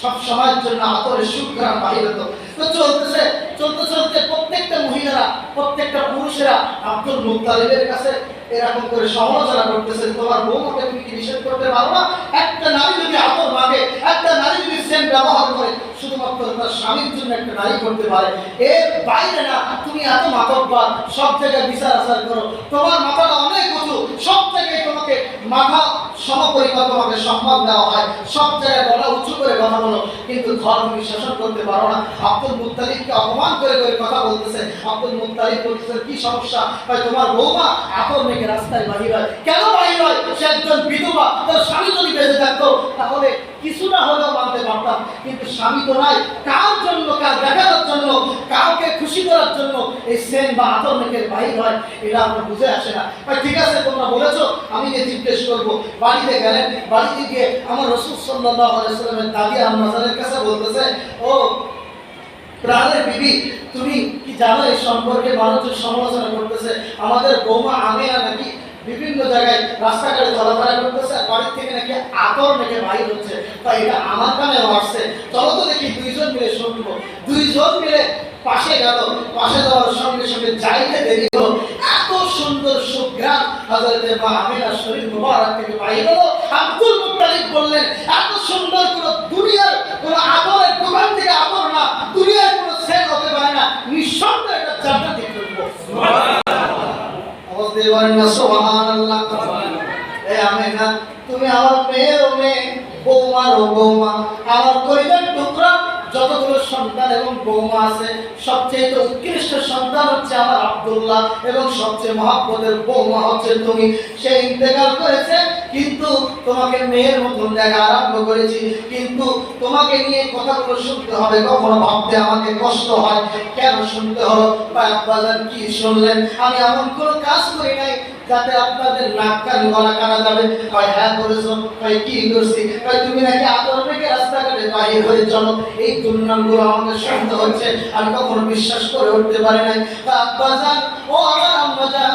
সব সময়ের জন্য আতরের সুখ বাহির হতো তো চলতেছে, চলতে চলতে প্রত্যেকটা মহিলারা, প্রত্যেকটা পুরুষেরা আব্দুল মুক্তালিবের কাছে এরকম করে সমালোচনা করতেছে, তোমার বৌমাকে তুমি কি নিষেধ করতে পারো না? একটা নারী যদি আতর মাগে একটা নারী যদি সেন্ট ব্যবহার করে, শুধুমাত্র তার স্বামীর জন্য একটা নারী করতে পারে। এর বাইরে না, তুমি এত মাতব্বার সব জায়গায় বিচার আচার করো। তোমার মাথাটা অনেক উঁচু, সব জায়গায় তোমাকে মাথা সমপরিমাণ তোমাকে সম্মান দেওয়া হয়। সব জায়গায় গলা উঁচু করে কথা বলো, কিন্তু ঘর তুমি শাসন করতে পারো না। আব্দুল মুত্তালিবকে অপমান করে করে কথা বলতেছে। আব্দুল মুত্তালিব বলতেছে, কি সমস্যা? ভাই, তোমার বৌমা আপন মেয়েকে রাস্তায় বাহির হয়। কেন বাহির হয়? সে একজন বিধবা, তার স্বামী যদি বেঁচে থাকতো, তাহলে কিছু না হলেও মানতে পারতাম। কিন্তু স্বামী তো নাই। কার জন্য, কার দেখানোর জন্য, কাউকে খুশি করার জন্য এই সেন বা আতর মেঘের বাহির হয়? এটা আমরা বুঝে আসে না। ভাই, ঠিক আছে, তোমরা বলেছ, আমি যে জিজ্ঞেস করব, বাড়িতে গেলেন, বাড়িতে গিয়ে আমার রসুল সাল্লাহ আলাইসাল্লামের দাদি আমাদের কাছে বলতেছে, ও প্রাণের বিবি, তুমি কি জানো এই সম্পর্কে মানুষের সমালোচনা করতেছে? আমাদের বৌমা আমেনা নাকি বিভিন্ন জায়গায় রাস্তাঘাটে চলাফেরা করতেছে আর বাড়ির থেকে নাকি আতর মেখে বাইর হচ্ছে। তা এটা আমার কানে আসছে। চলো তো দেখি দুইজন মিলে শুনব দুইজন মিলে পাশে গেল। পাশে যাওয়ার সঙ্গে সঙ্গে যাইতে দেরি হলো। এত সুন্দর সুগ্রাম হাজরতে মা আমিনা শরীর মুবারক থেকে বাইর হলো। আব্দুল মুত্তালিব বললেন, এত সুন্দর কোন দুনিয়ার কোন আতরের দোকান থেকে আতর না দুনিয়ার কোন সেল হতে পারে না নিঃসন্দেহে এটা জান্নাতি করব দিয়ে বলেন না সুবহানাল্লাহ। এ তুমি আমার মেয়ের মেয়ে বৌমার বৌমা। আমার পরিবার টুকরা, যতগুলো সন্তান এবং বৌমা আছে, সবচেয়ে উৎকৃষ্ট সন্তান হচ্ছে আমার আব্দুল্লাহ এবং সবচেয়ে মহাব্বতের বৌমা হচ্ছে তুমি। সে ইন্তেকাল করেছে কিন্তু তোমাকে মেয়ের মতন দেখা আরম্ভ করেছি। কিন্তু তোমাকে নিয়ে কথাগুলো শুনতে হবে, কখনো ভাবতে আমাকে কষ্ট হয়। কেন শুনতে হলো? বা আব্বাজান কি শুনলেন? আমি এমন কোনো কাজ করি নাই যাতে আপনাদের নাক কান, গলা কানা যাবে। হয় হ্যাঁ করেছ হয় কি করছি? হয় তুমি নাকি আতর থেকে রাস্তাঘাটে বাহির হয়ে চলো। এই দুর্নামগুলো আমাকে শুনতে হচ্ছে। আমি কখনো বিশ্বাস করে উঠতে পারি নাই। তা আব্বাজান ও আমার আম্মাজান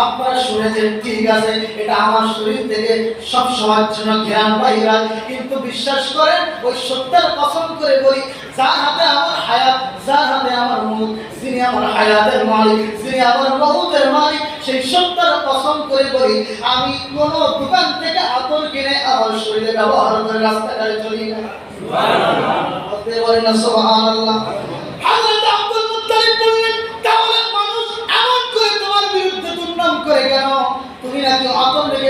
আপনারা শুনেছেন ঠিক আছে এটা আমার শরীর থেকে সব সময়ের জন্য জ্ঞান বাইরা কিন্তু বিশ্বাস করেন ওই সত্যের কসম করে বলি যার হাতে আমার হায়াত যার হাতে আমার মুখ যিনি আমার হায়াতের মালিক যিনি আমার মৌতের মালিক সেই সত্যের কসম করে বলি আমি কোন দোকান থেকে আতর কিনে আমার শরীরে ব্যবহার করে রাস্তাঘাটে চলি না। বলতে বলি না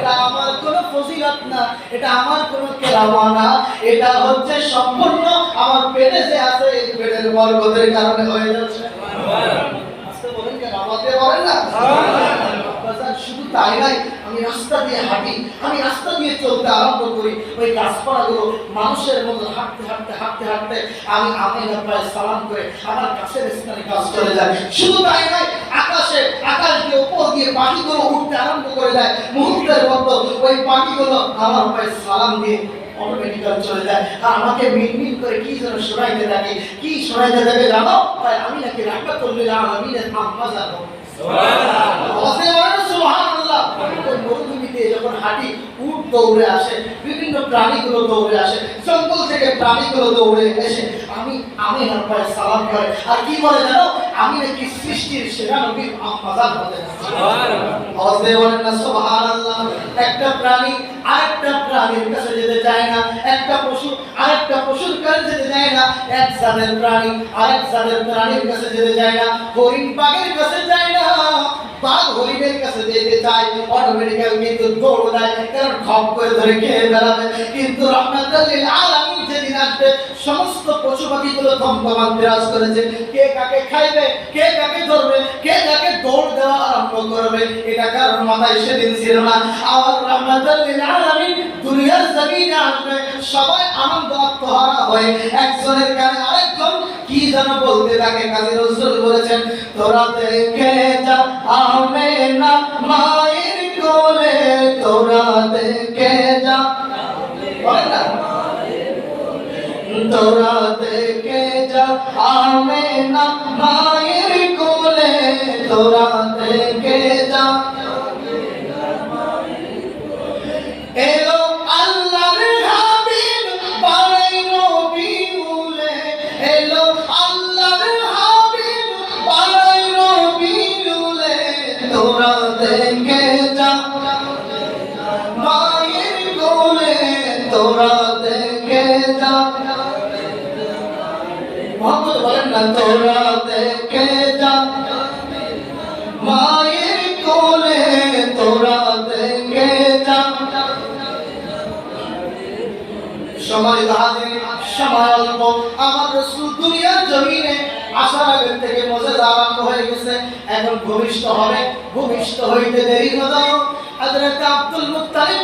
এটা আমার কোনো ফজিলত না, এটা আমার কোনো এটা হচ্ছে সম্পূর্ণ আমার আছে, এই পেটের বরকতের কারণে হয়ে যাচ্ছে। নাই আমি আমি রাস্তা দিয়ে চলতে আরম্ভ করি, ওই মানুষের মতো হাঁটতে হাঁটতে হাঁটতে হাঁটতে আমি সালাম করে আমার স্থানে কাজ যায় শুধু তাই নয় আকাশে দিয়ে উপর দিয়ে পাখিগুলো উঠতে আরম্ভ করে দেয়। মুহূর্তের মতো ওই পাখিগুলো আমার পায়ে সালাম দিয়ে অটোমেটিক্যাল চলে যায়। আর আমাকে মিনমিন করে কি যেন শোনাইতে থাকে। কি শোনাইতে থাকে জানো? তাই আমি নাকি রাখা করলে আমি আম্মা যাব মরুভূমিতে যখন হাঁটি উট দৌড়ে আসে বিভিন্ন প্রাণীগুলো দৌড়ে আসে জঙ্গল থেকে প্রাণীগুলো দৌড়ে এসে আমি আমি আমার পায়ে সালাম করে। আর কি বলে জানো? আমি নাকি সৃষ্টির সেরা নবীর আম্মাজান হতে আওয়াজ বলেন না সুবহানাল্লাহ। একটা প্রাণী আরেকটা প্রাণীর কাছে যেতে চায় না। একটা পশু আরেকটা পশুর কাছে যেতে চায় না। এক জাতের প্রাণী আরেক জাতের প্রাণীর কাছে যেতে চায় না। হরিণ বাঘের কাছে যায় না। বাঘ হরিণের কাছে যেতে চায়। অটোমেটিক্যাল কিন্তু দৌড় দেয়। কারণ খপ করে ধরে খেয়ে বেড়াবে কিন্তু রহমাতুল্লিল আলামিন যেদিন আসবে সমস্ত পশু থমথমান বিরাজ করেছে। কে কাকে খাইবে, কে কাকে ধরবে, কে কাকে দৌড় দেওয়া আরম্ভ করবে, এটা কারোর মাথায় সেদিন ছিল না। আমার রহমাতুল লিল আলামিন, দুনিয়ার জমিনে আসবে, সবাই আনন্দ আত্মহারা হয়ে একজনের কানে আরেকজন কি যেন বলতে থাকে, কাজী নজরুল বলেছেন, তোরা দেখে যা আমেনা মায়ের কোলে, তোরা দেখে যা। বলেন না? তোরা দেখে যা আমেনা মায়ের কোলে তোরা দেখে যা এলো আল্লাহর হাবিব বাড়াই নবী বলে এলো আল্লাহর হাবিব বাড়াই নবী বলে তোরা দেখে যা মায়ের কোলে তোরা মোহাম্মদ বলেন না, তোরা আসার আগের থেকে মজে আরম্ভ হয়ে গেছে। এখন ভূমিষ্ঠ হবে, ভূমিষ্ঠ হইতে দেরি হলো হযরত আব্দুল মুত্তালিব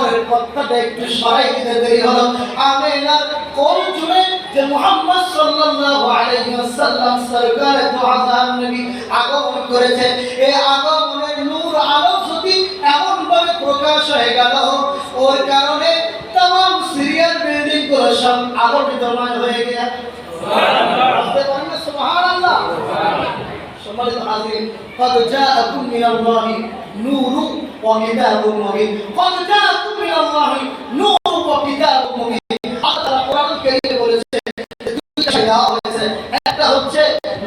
কবরের পর্দাটা একটু সরাই দিতে দেরি হলো। আমেনার কোন জুড়ে যে মুহাম্মদ সাল্লাল্লাহু আলাইহি ওয়াসাল্লাম সরকারে দু আজহার নবী আগমন করেছে এই আগমনের নূর আলো যদি এমন ভাবে প্রকাশ হয়ে গেল ওর কারণে तमाम সিরিয়াল বিল্ডিংগুলো সব আলোকিতময় হয়ে গেল সুবহানাল্লাহ। সুবহানাল্লাহ। সম্মানিত হাজির কত জাআকুম মিনাল্লাহি নূরু وكتاب مبين قد جاءكم من الله نور وكتاب مبين আল্লাহ কোরআন কারীমে বলেছে দুইটা দেওয়া হয়েছে একটা হচ্ছে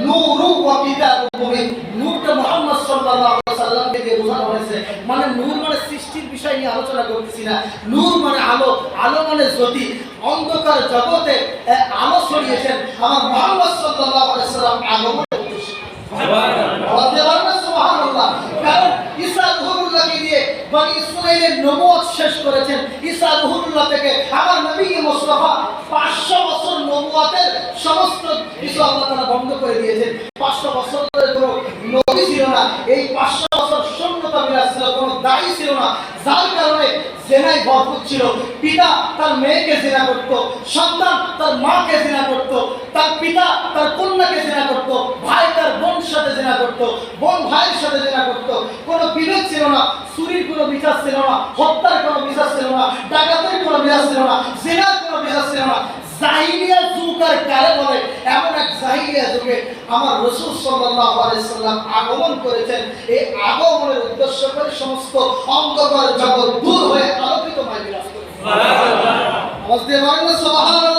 নূর ওয়া কিতাব মুবিন নূরটা মুহাম্মদ সাল্লাল্লাহু আলাইহি সাল্লামকে দিয়ে বোঝানো হয়েছে মানে নূর মানে সৃষ্টির বিষয় নিয়ে আলোচনা করতেছি না নূর মানে আলো আলো মানে জ্যোতি অন্ধকার জগতে এ, আলো ছড়িয়েছেন আমার মুহাম্মদ সাল্লাল্লাহু আলাইহি সাল্লাম আগমনের উদ্দেশ্যে শেষ করেছেন, ঈসা রুহুল্লাহ থেকে আমার নবী মুস্তাফা 500 বছর নবুয়তের সমস্ত কিছু আল্লাহ তাআলা বন্ধ করে দিয়েছেন। 500 বছর ধরে কোনো নবী ছিল না, এই 500 বছর শূন্যতা বিরাজ ছিল কোনো দায়ী ছিল না। যার কারণে জেনায় ভরপুর ছিল। পিতা তার মেয়েকে জেনা করত, সন্তান তার মাকে জেনা করত, তার পিতা তার কন্যাকে জেনা করত, ভাই তার বোন সাথে জেনা করত বোন ভাইয়ের সাথে জেনা করত কোনো বিবেক ছিল না চুরির কোনো বিচার ছিল না হত্যার কোনো বিচার ছিল না ডাকাতের কোনো বিচার ছিল না জেনার কোনো বিচার ছিল না। জাহিলিয়া যুগ আর কারে বলে? এমন এক জাহিলিয়া যুগে আমার রসুল সাল্লাল্লাহু আলাইহি সাল্লাম আগমন করেছেন। এই আগমনের উদ্দেশ্য করে সমস্ত অন্ধকার জগৎ দূর হয়ে করে পারেন না সুবহানাল্লাহ।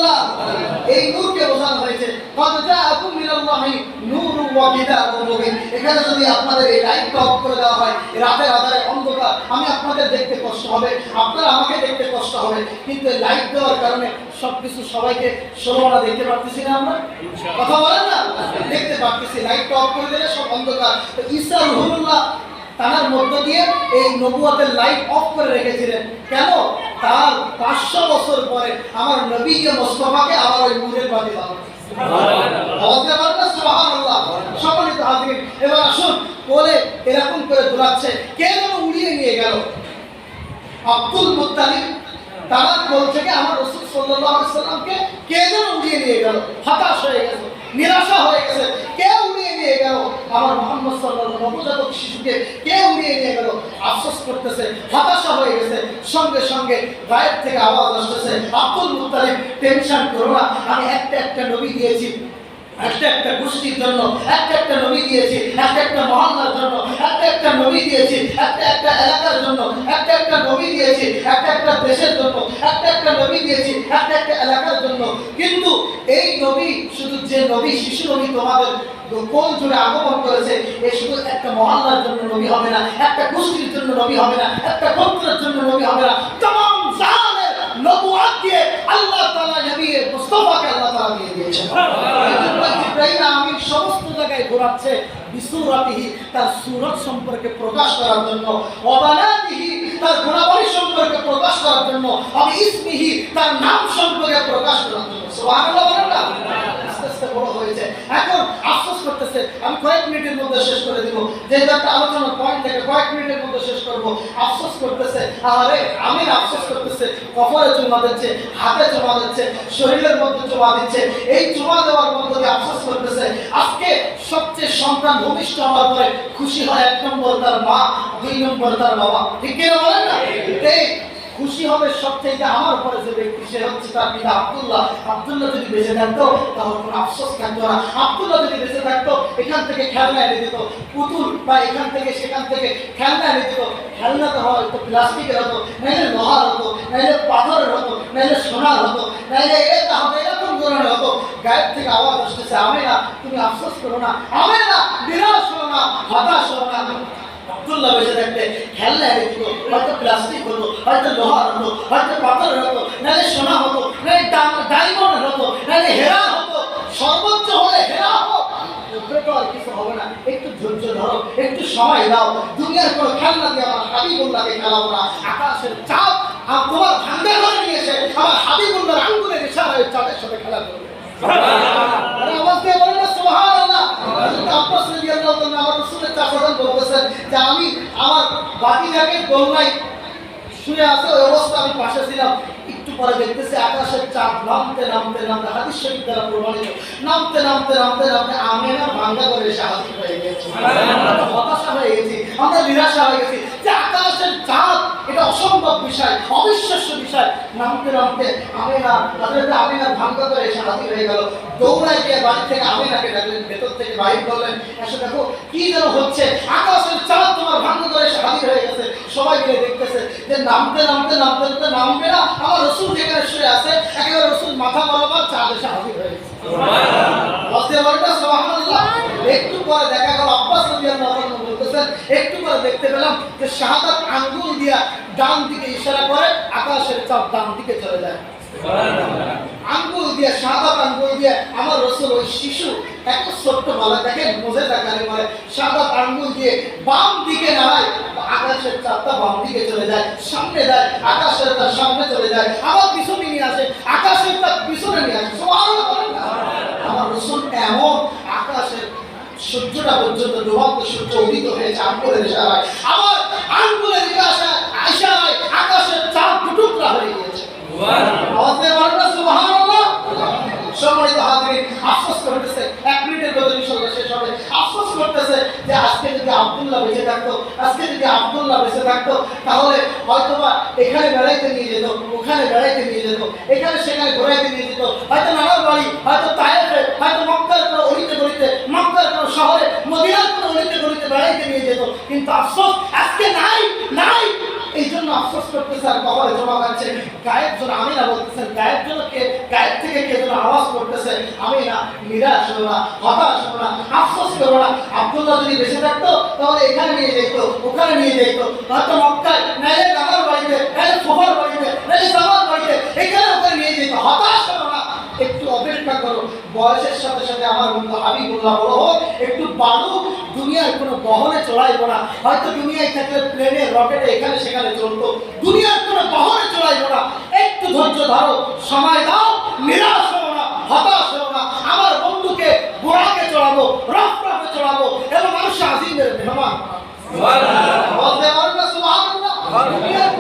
এই নূরকে বোঝানো হয়েছে। এখানে যদি আপনাদের এই লাইটটা অফ করে দেওয়া হয় রাতের আধারে অন্ধকার আমি আপনাদের দেখতে কষ্ট হবে আপনারা আমাকে দেখতে কষ্ট হবে। কিন্তু লাইট দেওয়ার কারণে সবকিছু সবাইকে ষোলোনা দেখতে পারতেছি না আমরা। কথা বলেন না? দেখতে পারতেছি লাইটটা অফ করে দিলে সব অন্ধকার। তো ঈসা রুহুল্লাহ তার মধ্য দিয়ে এই নবুয়াতের লাইট অফ করে রেখেছিলেন। কেন? তার পাঁচশো বছর পরে আমার নবী যে মোস্তফাকে আবার ওই মুরের বাদে এবার আসুন বলে এরকম করে দোলাচ্ছে। কে যেন উড়িয়ে নিয়ে গেল? আব্দুল মুত্তালিব তার কোল থেকে আমার রসুল আলাইহি সাল্লামকে কে যেন উড়িয়ে নিয়ে গেল? হতাশ হয়ে গেছে, নিরাশা হয়ে গেছে। কে উড়িয়ে নিয়ে গেল? আমার মোহাম্মদ সাল্লাল্লাহু নবজাতক শিশুকে কে উড়িয়ে নিয়ে গেল? আফসোস করতেছে, হতাশা হয়ে গেছে। সঙ্গে সঙ্গে গায়েব থেকে আওয়াজ আসতেছে, আব্দুল মুত্তালিব টেনশন করো না। আমি একটা একটা নবী দিয়েছি। একটা একটা গোষ্ঠীর জন্য একটা একটা নবী দিয়েছে একটা জন্য একটা নবী দিয়েছে একটা একটা এলাকার জন্য একটা একটা নবী দিয়েছে একটা একটা দেশের জন্য একটা একটা নবী একটা এলাকার জন্য। কিন্তু এই নবী, শুধু যে নবী শিশু নবী তোমাদের কোন জুড়ে আগমন করেছে, এ শুধু একটা মহল্লার জন্য নবী হবে না, একটা গোষ্ঠীর জন্য নবী হবে না, একটা গোত্রের জন্য নবী হবে না তমাম নবুয়াত দিয়ে আল্লাহ তাআলা নবী মুস্তাফাকে আল্লাহ তাআলা দিয়ে দিয়েছেন ইব্রাহিম আমিন সমস্ত জায়গায় ঘোরাচ্ছে বিসুরাতিহি তার সুরত সম্পর্কে প্রকাশ করার জন্য ওয়াবানাতিহি তার গুণাবলী সম্পর্কে প্রকাশ করার জন্য আমি ইসমিহি তার নাম সম্পর্কে প্রকাশ করার জন্য। সুবহানাল্লাহ বলেন না? আস্তে আস্তে বড় এখন আফসোস করতেছে আমি কয়েক মিনিটের মধ্যে শেষ করে দিব। যে একটা আলোচনার পয়েন্ট থেকে কয়েক মিনিটের মধ্যে শেষ করব। আফসোস করতেছে আরে আমি আফসোস করতেছে কপালে চুমা দিচ্ছে হাতে চুমা দিচ্ছে শরীরের মধ্যে চুমা দিচ্ছে এই চুমা দেওয়ার মধ্যে দিয়ে আফসোস করতেছে। আজকে সবচেয়ে সন্তান ভূমিষ্ঠ হওয়ার পরে খুশি হয় এক নম্বর তার মা দুই নম্বর তার বাবা। ঠিক কিনা বলেন না? খুশি হবে সবচেয়ে আমার উপরে যে ব্যক্তি, সে হচ্ছে তার পিতা আব্দুল্লাহ। আব্দুল্লাহ যদি বেঁচে থাকতো, তাহলে কোনো আফসোস থাকতো না। আব্দুল্লাহ যদি বেঁচে থাকতো, এখান থেকে খেলনা এনে দিত। পুতুল বা এখান থেকে সেখান থেকে খেলনা এনে দিত। খেলনা তো হয়তো প্লাস্টিকের হতো, নাইলে লোহার হতো, নাইলে পাথরের হতো, নাইলে সোনার হতো, নাইলে এটা হতো এরকম ধরনের হতো। গায়ের থেকে আওয়াজ আসতেছে আমি না তুমি আফসোস করো না। আমি না নিরাশ হো না, হতাশ হো না। আব্দুল্লাহ বেঁচে থাকতে খেলনা এনে দিত হয়তো প্লাস্টিক হতো হয়তো লোহার হতো হয়তো পাথরের হতো নাহলে সোনা হতো নাহলে ডায়মন্ড হতো নাহলে হেরা হতো সর্বোচ্চ হলে হেরা হতো কিছু হবে না একটু ধৈর্য ধরো একটু সময় দাও। দুনিয়ার কোনো খেলনা দিয়ে আমার হাবিবুল্লাহকে খেলাবো না। আকাশের চাপ আর তোমার ভাঙ্গা করে নিয়েছে আমার হাবিবুল্লাহর আঙ্গুলের ইশারায় চাঁদের সাথে খেলা করবে। আওয়াজ দিয়ে একটু পরে দেখতেছি আকাশের চাঁদ নামতে নামতে নামতে নামতে নামতে নামতে হয়ে আমরা হতাশা হয়ে গেছি, আমরা নিরাশা হয়ে গেছি যে আকাশের চাঁদ, এটা অসম্ভব বিষয়, অবিশ্বাস্য বিষয়। নামতে নামতে আমি না তাদের আমি না ভাঙ্গা করে এসে হাজির হয়ে গেল। দৌড়ায় গিয়ে বাড়ি থেকে আমিনাকে ডাকলেন ভেতর থেকে বাহির করলেন। এসে দেখো কি যেন হচ্ছে আকাশের চাঁদ তোমার ভাঙ্গা করে এসে হাজির হয়ে গেছে। সবাই মিলে দেখতেছে যে নামতে নামতে নামতে নামতে নামবে না। আমার রসুল যেখানে শুয়ে আছে একেবারে রসুল মাথা বরাবর চাঁদ এসে হাজির হয়ে গেছে। একটু পরে দেখা গেল আব্বাস একটু পরে দেখতে পেলাম যে শাহাদাত আঙ্গুল দিয়া ডান দিকে ইশারা করে আকাশের চাপ ডান দিকে চলে যায়। আঙ্গুল দিয়ে আঙ্গুল দিয়ে আমার রসুল ওই শিশু, এত ছোট্ট দেখালে বলে আঙ্গুল দিয়ে বাম দিকে নাড়ায় আকাশের বাম দিকে চলে যায়, সামনে যায়, আকাশের তার সামনে চলে যায় পিছনে নিয়ে আসে, আকাশের তার পিছনে নিয়ে আসে? আমার রসুল এমন আকাশের সূর্যটা পর্যন্ত ডুবান্ত সূর্য উদিত হয়েছে আঙ্গুলের ইশারায় আমার আঙ্গুলের ইশারায় আকাশের চাঁদ টুকরা হয়ে গিয়েছে। আফসোস করতেছে যে আজকে যদি আজকে তাহলে এখানে বেড়াইতে নিয়ে যেত, ওখানে বেড়াইতে নিয়ে যেত, এখানে সেখানে ঘোরাইতে নিয়ে যেত। হয়তো নানার বাড়ি, হয়তো তায়েফে হয়তো মক্কার গলিতে মক্কার কোনো শহরে মদিনার কোনো অলিতে গলিতে বেড়াইতে নিয়ে যেত কিন্তু আফসোস আজকে নাই নাই। এই জন্য আফসোস করতেছে আর কবরে জমা কাটছে গায়েব জন আমি না বলতেছেন গায়েব জন কে, গায়েব থেকে কে যেন আওয়াজ করতেছে আমি না নিরাশ হব না, হতাশ হব না, আফসোস করব না। আব্দুল্লাহ যদি বেঁচে থাকতো, তাহলে এখানে নিয়ে যেত, ওখানে নিয়ে যেত। হয়তো মক্কায়, নাইলে নানার বাড়িতে, নাইলে ফুফার বাড়িতে, নাইলে জামার বাড়িতে, এখানে ওখানে নিয়ে যেত। হতাশ না অপেক্ষা করো, বয়সের সাথে সাথে আমার বন্ধু হাবিবুল্লাহ বড় হোক, একটু বাড়ুক দুনিয়ার কোনো বহনে চড়াইবো না। হয়তো দুনিয়ায় থাকলে প্লেনে, রকেটে, এখানে সেখানে চলতো। দুনিয়ার কোনো বহনে চড়াইবো না। একটু ধৈর্য ধরো, সময় দাও, নিরাশ হও না, হতাশ হও না। আমার বন্ধুকে গোড়াকে চড়াবো রফ রফে চড়াবো এবং মানুষ আজিমের মেহমান। বলতে পারবে সুবহানাল্লাহ। দুনিয়ার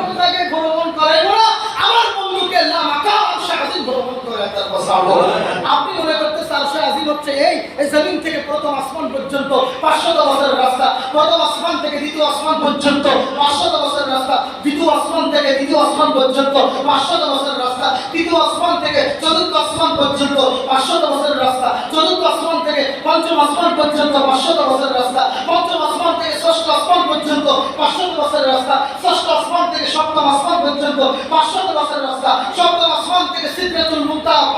কোনো করে না। আমার বন্ধুকে না মাকা মানুষ আজিম ভ্রমণ তার বসাবো রাস্তা, প্রথম থেকে দ্বিতীয় আসমান পর্যন্ত পাঁচশত বছরের রাস্তা, দ্বিতীয় আসমান থেকে দ্বিতীয় আসমান পর্যন্ত পাঁচশত বছরের রাস্তা, তৃতীয় আসমান থেকে চতুর্থ আসমান পর্যন্ত পর্যন্ত পাঁচশত বছরের রাস্তা, পঞ্চম আসমান আসমান থেকে সপ্তম আসমান থেকে সিদ্ধাতুল 到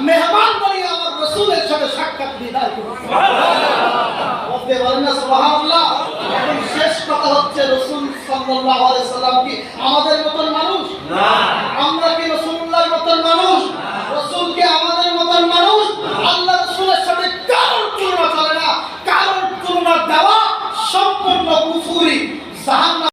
মেহমান বানিয়ে আমার রসুলের সাথে সাক্ষাৎ দিদার না শেষ কথা হচ্ছে রসুল সাল্লাল্লাহু কি আমাদের মতন মানুষ? আমরা